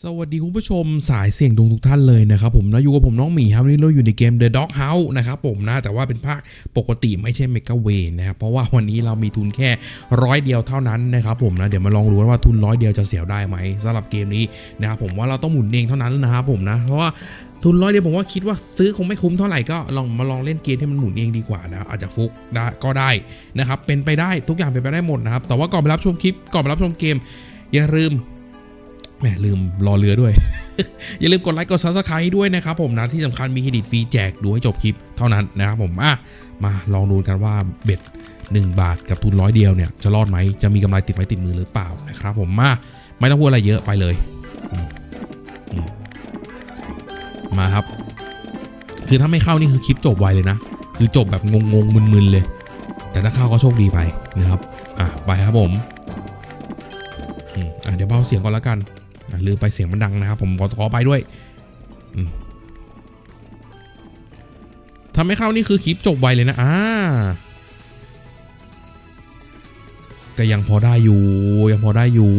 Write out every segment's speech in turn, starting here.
สวัสดีคุณผู้ชมสายเสี่ยงดวงทุกท่านเลยนะครับผมนะอยู่กับผมน้องหมีครับวันนี้เราอยู่ในเกม The Dog House นะครับผมนะแต่ว่าเป็นภาคปกติไม่ใช่เมก a เวนนะครับเพราะว่าวันนี้เรามีทุนแค่ร้อยเดียวเท่านั้นนะครับผมนะเดี๋ยวมาลองดูว่าทุนร้อยเดียวจะเสียได้ไหมสำหรับเกมนี้นะครับผมว่าเราต้องหมุนเองเท่านั้นนะครับผมนะเพราะว่าทุนร้อยเดียวผมว่าคิดว่าซื้อคงไม่คุ้มเท่าไหร่ก็ลองมาลองเล่นเกมที่มันหมุนเองดีกว่านะอาจจะฟุกได้ก็ได้นะครับเป็นไปได้ทุกอย่างเป็นไปได้หมดนะครับแต่ว่าก่อนไปรับชมคลิปก่อนไปรับชมเกม อย่าลืม แหมลืมรอเรือด้วย อย่าลืมกดไลค์กดซับสไครต์ด้วยนะครับผมนะที่สำคัญมีเครดิตฟรีแจกดูให้จบคลิปเท่านั้นนะครับผมอะมาลองดูกันว่าเบ็ด1 บาทกับทุนร้อยเดียวเนี่ยจะรอดไหมจะมีกำไรติดไม้ติดมือหรือเปล่านะครับผมมาไม่ต้องพูดอะไรเยอะไปเลยมาครับ คือถ้าไม่เข้านี่คือคลิปจบไวเลยนะ คือจบแบบงงๆมึนๆเลย แต่ถ้าเข้าก็โชคดีไปนะครับ อะไปครับผมอะเดี๋ยวเบาเสียงก่อนล้วกัน ลืมไปเสียงมันดังนะครับ ผมขอขอไปด้วยอืมถ้เข้านี่คือคลิปจบไวเลยนะอ่าก็ยังพอได้อยู่ ยังพอได้อยู่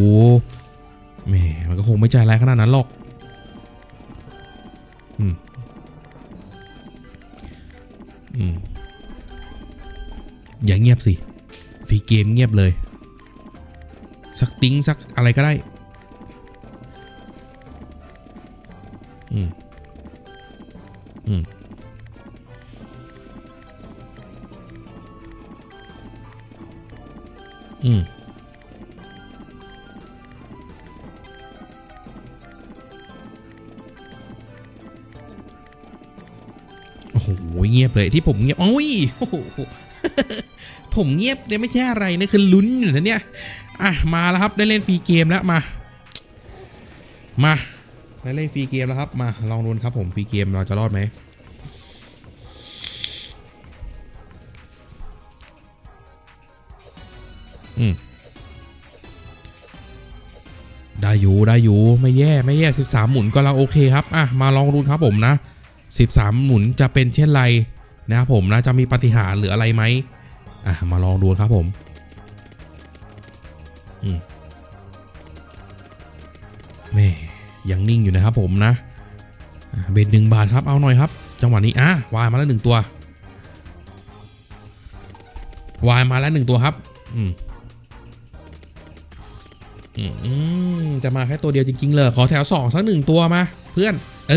แหมมันก็คงไม่ใจร้ายขนาดนั้นหรอกอืมอืมอย่าเงียบสิฟรีเกมเงียบเลย สักติ้งสักอะไรก็ได้ อืมอืมโอ้โหเงียบเลยที่ผมเงียบโอ้ยโอ้โหผมเงียบเนี่ยไม่ใช่อะไรนะคือลุ้นอยู่นะเนี่ย อะ มาแล้วครับได้เล่นฟรีเกมแล้วมา มา ได้เล่นฟรีเกมแล้วครับ มาลองดูครับผมฟรีเกมเราจะรอดไหมอืมได้อยู่ได้อยู่ไม่แย่ไม่แย่ 13 หมุนก็เราโอเคครับอะมาลองดูครับผมนะ 13 หมุนจะเป็นเช่นไรนะครับผมนะจะมีปฏิหารหรืออะไรไหมอะมาลองดูครับผมอืมแม่ ยังนิ่งอยู่นะครับผมนะเบ็ดหนึ่งบาทครับเอาหน่อยครับ จังหวะนี้อะวายมาแล้วหนึ่งตัววายมาแล้วหนึ่งตัวครับอืมอืมอืมจะมาแค่ตัวเดียวจริงๆเลยขอแถวสองสักหนึ่งตัวมา เพื่อน เอ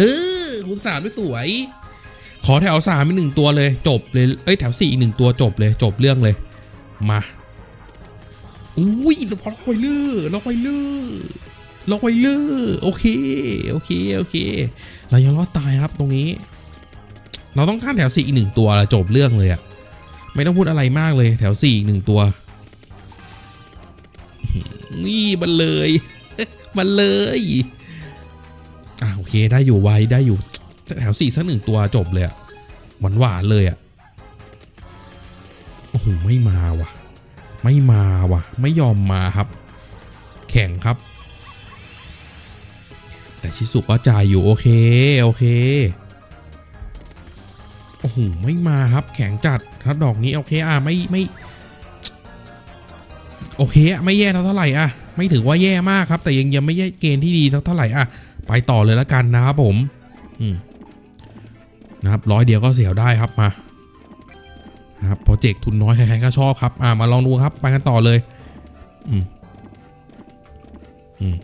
อคุณสามด้วยสวย ขอแถวสามอีกหนึ่งตัวเลย จบเลยเอ้ยแถวสี่อีกหนึ่งตัวจบเลย จบเรื่องเลย มาอุ้ยล็อกไวเลอร์ล็อกไวเลอร์ ล็อกไวเลอร์โอเคโอเคโอเค เรายังรอดตายครับตรงนี้ เราต้องการแถวสี่อีกหนึ่งตัวจบเรื่องเลยอะไม่ต้องพูดอะไรมากเลยแถวสี่อีกหนึ่งตัว นี่มันเลยมันเลยอะโอเคได้อยู่ไวได้อยู่แถวสี่สักหนึ่งตัวจบเลยอะหวานหวานเลยอะโอ้โหไม่มาว่ะ ไม่มาว่ะ ไม่ยอมมาครับ แข่งครับ แต่ชิสุก็จ่ายอยู่โอเคโอเคโอ้โหไม่มาครับแข็งจัดถ้าดอกนี้โอเคอะไม่ไม่โอเคอะไม่แย่เท่าไหร่อะไม่ถือว่าแย่มากครับ แต่ยังยังไม่แย่เกณฑ์ที่ดีสักเท่าไหร่อะไปต่อเลยล้วกันนะครับผมอืมนะครับร้อยเดียวก็เสียวได้ครับมานะครับโปรเจกต์ทุนน้อยใครๆก็ชอบครับ อ่ามาลองดูครับ ไปกันต่อเลย อืมอืม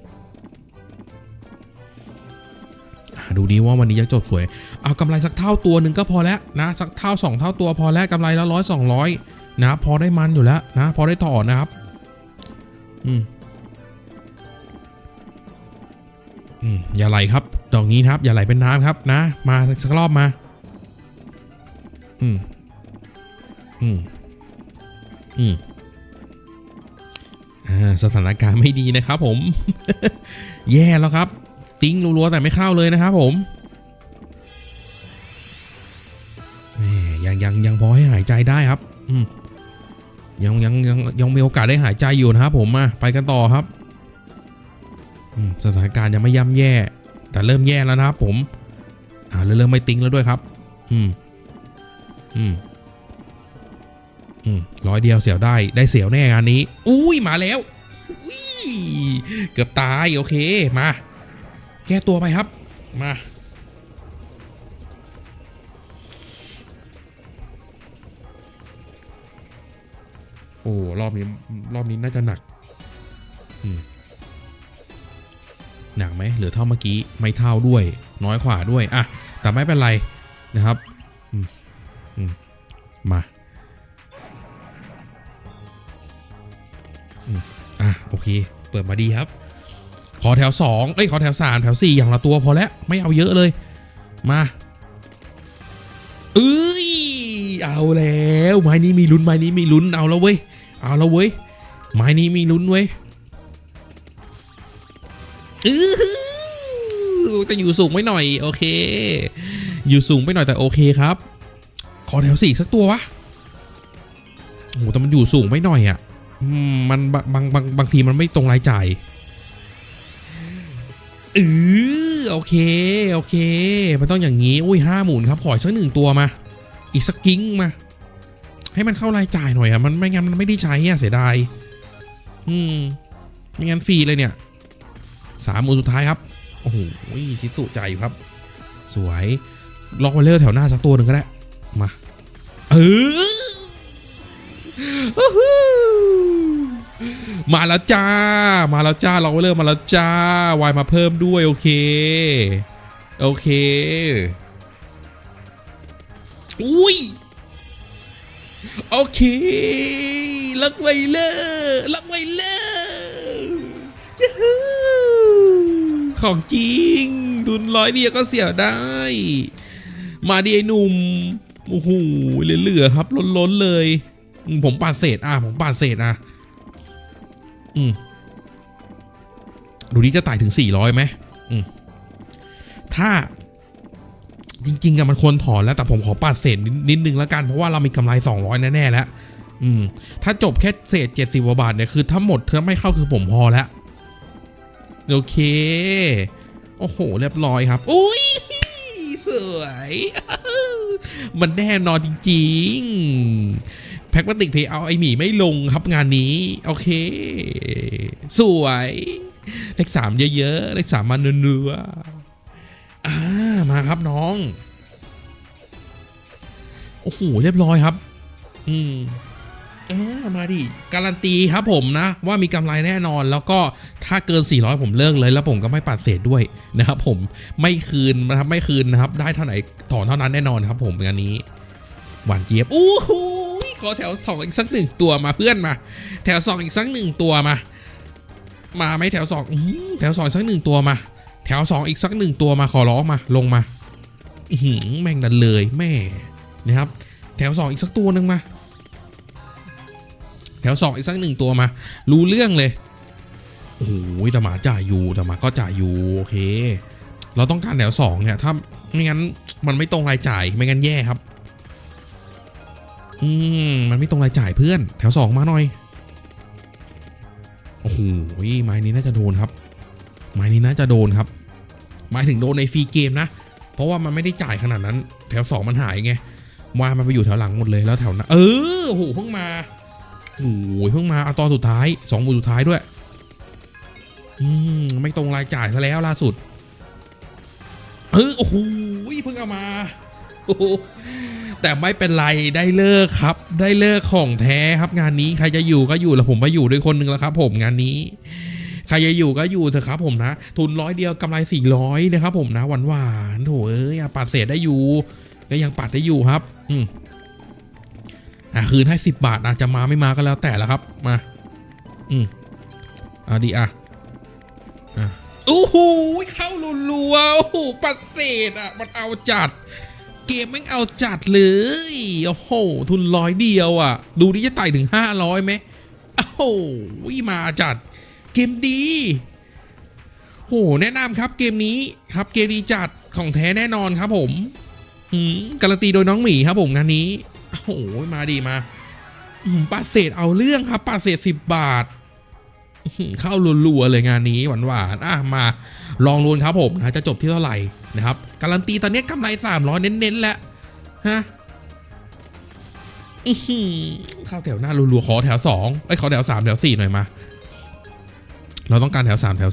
ดูดีว่าวันนี้จะจบสวย เอากำไรสักเท่าตัวหนึ่งก็พอแล้วนะ สักเท่าสองเท่าตัวพอแล้วกำไรละร้อยสองร้อยนะ พอได้มันอยู่แล้วนะ พอได้ต่อนะครับ อืมอืมอย่าไหลครับ ดอกนี้นะครับ อย่าไหลเป็นน้ำครับนะ มาสักรอบมา อืมอืมอืมอ่าสถานการณ์ไม่ดีนะครับผม แย่แล้วครับ ติ้งรัวๆแต่ไม่เข้าเลยนะครับผมแหมยังยังยังพอให้หายใจได้ครับ อืยังยังยังยังมีโอกาสได้หายใจอยู่นะครับผมมาไปกันต่อครับสถานการณ์ยังไม่ย่ำแย่ แต่เริ่มแย่แล้วนะครับผม อ่าเริ่มไม่ติ้งแล้วด้วยครับ อืม อืม อืมร้อยเดียวเสียวได้ได้เสียวแน่งานนี้ อุ้ยมาแล้วอุ้ยเกือบตายโอเคมา แก้ตัวไปครับ มา โอ้รอบนี้ รอบนี้น่าจะหนักหนักไหมเหลือเท่าเมื่อกี้ ไม่เท่าด้วย น้อยกว่าด้วย อะ แต่ไม่เป็นไรนะครับมมาอะ โอเค เปิดมาดีครับ ขอแถว 2 เอ้ย ขอแถว 3 แถว 4 อย่างละตัวพอแล้ว ไม่เอาเยอะเลย มาเอ้ย เอาแล้ว ไม้นี้มีลุ้น ไม้นี้มีลุ้น เอาแล้วเว้ย เอาแล้วเว้ย ไม้นี้มีลุ้นเว้ยอื้ออแต่อยู่สูงไม่หน่อย โอเค อยู่สูงไปหน่อยแต่โอเคครับ ขอแถวสี่สักตัววะโอ้แต่มันอยู่สูงไม่หน่อยอะมันบางบางบางทีมันไม่ตรงรายจ่าย ออโอเค โอเค มันต้องอย่างนี้ อุ้ยห้าหมุนครับ ขออีกสักหนึ่งตัวมา อีกสักกิ้งมา ให้มันเข้ารายจ่ายหน่อยอะมันไม่งั้นมันไม่ได้ใช้อะเสียดาย อืม ไม่งั้นฟรีเลยเนี่ยสามหมุนสุดท้ายครับ โอ้โหชิดสุใจอยู่ครับ สวย ล็อกไวเลอร์แถวหน้าสักตัวหนึ่งก็ได้ มา เออ มาแล้วจ้า มาแล้วจ้าล็อกไวเลอร์มาแล้วจ้าวายมาเพิ่มด้วยโอเค โอเค อุ้ยโอเคล็อกไวเลอร์ล็อกไวเลอร์ของจริงทุนร้อยเดียวก็เสียได้ มาดิไอ้หนุ่มโอ้โหเหลือๆครับล้นๆเลย ผมปาดเศษอะผมปาดเศษอะ อืมดูนี่จะไต่ถึง 400ไหมอืมถ้าจริงๆอะมันควรถอนแล้วแต่ผมขอปาดเศษนิดน,นึงแล้วกันเพราะว่าเรามีกำไร 200 แน่ๆแล้วอืม ถ้าจบแค่เศษ 70กว่าบาทเนี่ยคือถ้าหมดถ้าไม่เข้าคือผมพอแล้วโอเค โอ้โห เรียบร้อยครับ อุ้ยสวย มันแน่นอนจริง ๆ แพ็กพลาสติกเพย์เอาไอหมีไม่ลงครับงานนี้ โอเค สวย เลขสามเยอะๆ เลขสามมาเนื้อๆอ่ามาครับน้อง โอ้โห เรียบร้อยครับ อืมอ่ามาดิ การันตีครับผมนะ ว่ามีกำไรแน่นอนแล้วก็ถ้าเกิน 400 ผมเลิกเลย แล้วผมก็ไม่ปัดเศษด้วยนะครับผมไม่คืนนะครับไม่คืนนะครับ ได้เท่าไหร่ถอนเท่านั้นแน่นอนครับผมงานนี้ หวานเจี๊ยบอู้หู ขอแถวสองอีกสักหนึ่งตัวมาเพื่อนมา แถวสองอีกสักหนึ่งตัวมา มาไหมแถวสองแถวสองอีกสักหนึ่งตัวมา แถวสองอีกสักหนึ่งตัวมาขอร้องมาลงมาหืแม่งดันเลยแม่นะครับ แถวสองอีกสักตัวหนึ่งมา แถวสองอีกสักหนึ่งตัวมา รู้เรื่องเลยโอ้โหแต่หมาจ่ายอยู่แต่หมาก็จ่ายอยู่โอเค เราต้องการแถวสองเนี่ยถ้าไม่งั้นมันไม่ตรงรายจ่ายไม่งั้นแย่ครับ อืมมันไม่ตรงรายจ่ายเพื่อน แถวสองมาหน่อย โอ้โหไม้นี้น่าจะโดนครับ ไม้นี้น่าจะโดนครับ หมายถึงโดนในฟรีเกมนะ เพราะว่ามันไม่ได้จ่ายขนาดนั้น แถวสองมันหายไงวามันไปอยู่แถวหลังหมดเลยแล้วแถวนั้นเออโอ้โหเพิ่งมาโอ้โหเพิ่งมาเอาตอนสุดท้ายสองหมุสุดท้ายด้วย อืมไม่ตรงรายจ่ายซะแล้วล่าสุด เออโอ้โหเพิ่งเอามาโอ้ แต่ไม่เป็นไรได้เลิกครับ ได้เลิกของแท้ครับงานนี้ใครจะอยู่ก็อยู่แล้วผมไปอยู่ด้วยคนหนึ่งแล้วครับ ผมงานนี้ใครจะอยู่ก็อยู่เถอะครับผมนะ ทุนร้อยเดียวกำไรสี่ร้อยนะครับผมนะหวานหวานๆโถเอ้ยปัดเศษได้อยู่ก็ยังปัดได้อยู่ครับ อืมอะคืนให้สิบบาทอาจจะมาไม่มาก็แล้วแต่ละครับมา อืมเอาดีอะโอ้โหเข้ารัวๆโอ้โหปัดเศษอะมันเอาจัด เกมแม่งเอาจัดเลย โอ้โห ทุนร้อยเดียวอะ ดูดิจะไต่ถึง 500ไหมโอ้โหมาจัด เกมดี โห แนะนำครับเกมนี้ครับเกมดีจัดของแท้แน่นอนครับผมอืมการันตีโดยน้องหมีครับผมงานนี้ โอ้โห มาดีมาอืมปัดเศษเอาเรื่องครับปัดเศษสิบบาท เข้ารัวๆเลยงานนี้หวานๆอะมา ลองลุ้นครับผมนะจะจบที่เท่าไหร่ นะครับการันตีตอนนี้กำไร300เน้นๆแล้วฮะเข้าแถวหน้ารัวๆขอแถว2ไอ้ขอแถว3แถว4หน่อยมา เราต้องการแถว3แถว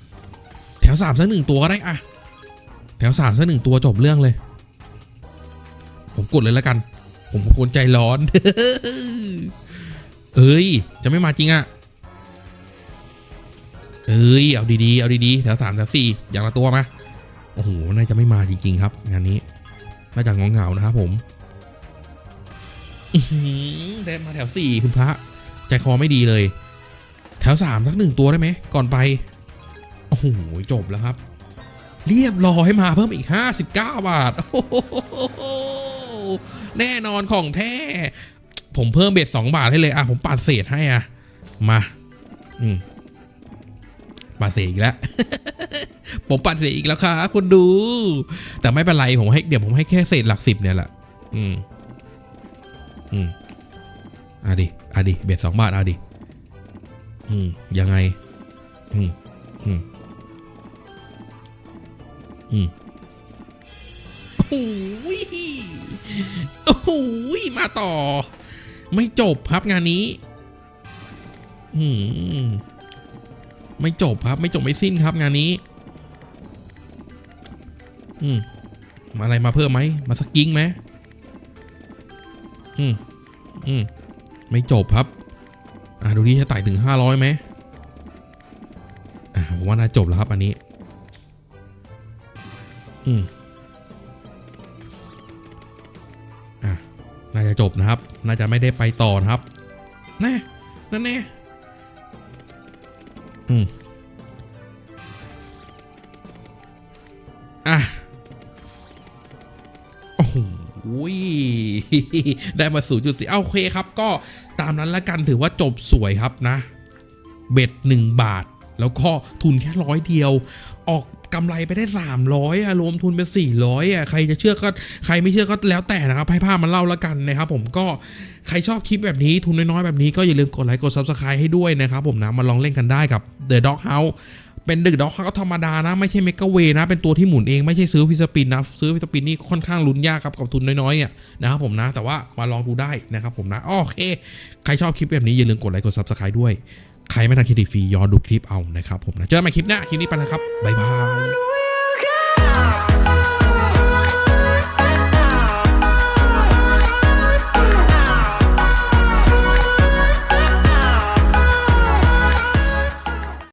4แถวสามสักหนึ่งตัวก็ได้อะแถวสามสักหนึ่งตัวจบเรื่องเลย ผมกดเลยแล้วกัน ผมคนใจร้อน เอ้ย จะไม่มาจริงอะเอ้ย เอาดีๆ เอาดีๆ แถวสามแถวสี่อย่างละตัวมา โอ้โหน่าจะไม่มาจริง ๆ ครับงานนี้น่าจะงงเหงานะครับผมเดินมาแถวสี่คุณพระใจคอไม่ดีเลย แถวสามสักหนึ่งตัวได้ไหมก่อนไปโอ้โหจบแล้วครับ เรียบร้อยมาเพิ่มอีก59บาทโอ้โหแน่นอนของแท้ ผมเพิ่มเบ็ด2บาทให้เลยอะผมปัดเศษให้อะ มา อืมปัดเศษอีกแล้ว ผมปัดเศษอีกแล้วครับคุณดู แต่ไม่เป็นไรผมให้เดี๋ยวผมให้แค่เศษหลักสิบเนี่ยแหละอืมอืมอะดิอะดิเบ็ดสองบาทอะดิอืมยังไง อืมอืมอืมโอ้โหยโอ้โหยมาต่อ ไม่จบครับงานนี้ อืมไม่จบครับ ไม่จบไม่สิ้นครับงานนี้ อืมาอะไรมาเพิ่มไหมมาสกิ้งไหมอืมอืมไม่จบครับ อ่าดูดิจะไต่ถึงห้าร้อยไหมอ่าผมว่าน่าจบแล้วครับอันนี้ อืมอะน่าจะจบนะครับ น่าจะไม่ได้ไปต่อนะครับแน่นั่นแน่อืม ได้มา 0.4เอาโอเคครับ ก็ตามนั้นละกันถือว่าจบสวยครับนะ เบ็ด 1 บาท แล้วก็ทุนแค่ร้อยเดียว ออกกำไรไปได้ 300อะรวมทุนเป็น 400อะใครจะเชื่อก็ใครไม่เชื่อก็แล้วแต่นะครับให้ภาพมันเล่าละกันนะครับผมก็ใครชอบคลิปแบบนี้ทุนน้อยๆแบบนี้ก็อย่าลืมกดไลค์กด Subscribe ให้ด้วยนะครับผมนะมาลองเล่นกันได้กับ The Dog House เป็นดึกดอกเขาก็ธรรมดานะ ไม่ใช่เมกะเวนะ เป็นตัวที่หมุนเองไม่ใช่ซื้อฟิสปินนะ ซื้อฟิสปินนี่ค่อนข้างลุ้นยากครับกับทุนน้อยๆอะนะครับผมนะ แต่ว่ามาลองดูได้นะครับผมนะโอเค ใครชอบคลิปแบบนี้อย่าลืมกดไลค์กด Subscribe ด้วย ใครไม่ทันคลิปฟรีย้อนดูคลิปเอานะครับผมนะเจอกันใหม่คลิปหน้าคลิปนี้ไปแล้วครับบ๊ายบาย